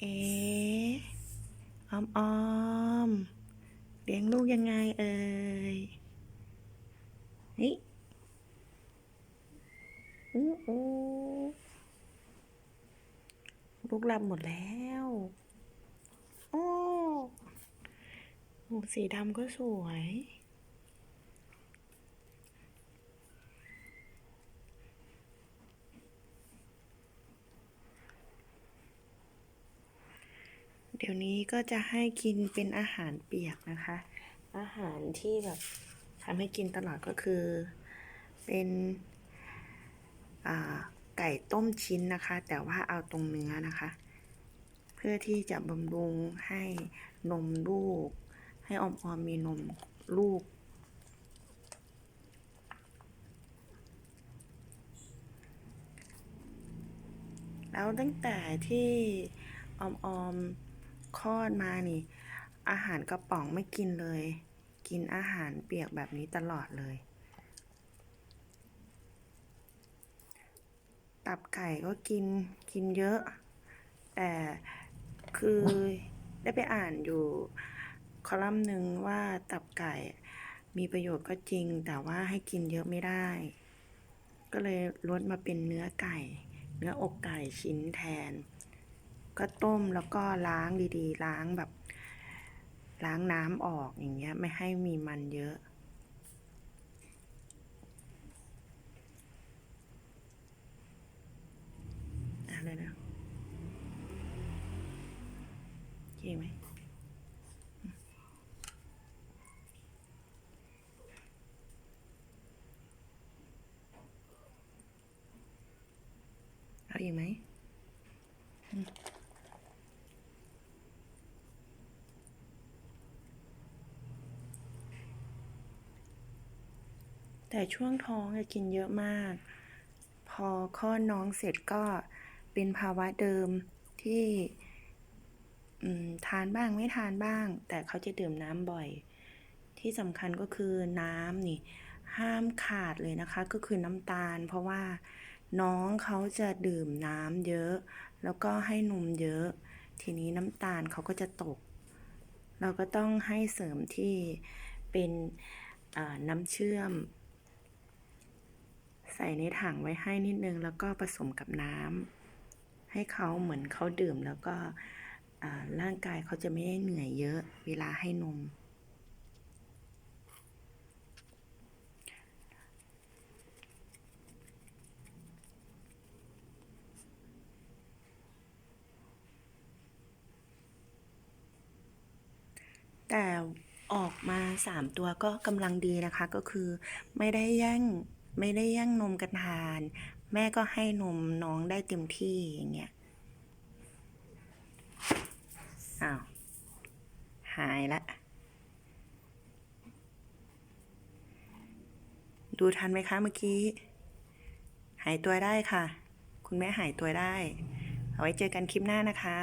เอ๊ะออมออมเลี้ยงลูกยังไงเอ่ยนี่อู้อู้ลูกหลับหมดแล้วโอ้หูสีดำก็สวย เดี๋ยวนี้ก็จะให้กินเป็นอาหารเปียกนะคะ อาหารที่แบบทำให้กินตลอดก็คือเป็นไก่ต้มชิ้นนะคะ แต่ว่าเอาตรงเนื้อนะคะ เพื่อที่จะบำรุงให้นมลูก ให้ออมอมๆมีนมลูก แล้วตั้งแต่ที่ออมออมๆ คลอดมานี่ อาหารกระป๋องไม่กินเลย กินอาหารเปียกแบบนี้ตลอดเลย ตับไก่ก็กินกินเยอะ แต่คือได้ไปอ่านอยู่คอลัมน์หนึ่งว่าตับไก่มีประโยชน์ก็จริง แต่ว่าให้กินเยอะไม่ได้ ก็เลยลดมาเป็นเนื้อไก่ เนื้ออกไก่ชิ้นแทน ก็ต้มแล้วก็ล้างดีๆ ล้างแบบ ล้างน้ำออกอย่างเงี้ย ไม่ให้มีมันเยอะ อะไรนะโอเคไหมอืมเอาอีกไหม แต่ช่วงท้องจะกินเยอะมาก พอคลอดน้องเสร็จก็เป็นภาวะเดิมที่ทานบ้างไม่ทานบ้าง แต่เขาจะดื่มน้ำบ่อย ที่สำคัญก็คือน้ำนี่ห้ามขาดเลยนะคะ ก็คือน้ำตาล เพราะว่าน้องเขาจะดื่มน้ำเยอะ แล้วก็ให้นมเยอะ ทีนี้น้ำตาลเขาก็จะตก เราก็ต้องให้เสริมที่เป็นน้ำเชื่อม ใส่ในถังไว้ให้นิดนึง แล้วก็ผสมกับน้ำให้เขาเหมือนเขาดื่มแล้วก็ร่างกายเขาจะไม่ได้เหนื่อยเยอะเวลาให้นม แต่ออกมาสามตัวก็กำลังดีนะคะก็คือไม่ได้แย่ง ไม่ได้แย่งนมกันทาน แม่ก็ให้นมน้องได้เต็มที่อย่างเงี้ยอ้าวหายละ ดูทันไหมคะเมื่อกี้ หายตัวได้ค่ะ คุณแม่หายตัวได้ เอาไว้เจอกันคลิปหน้านะคะ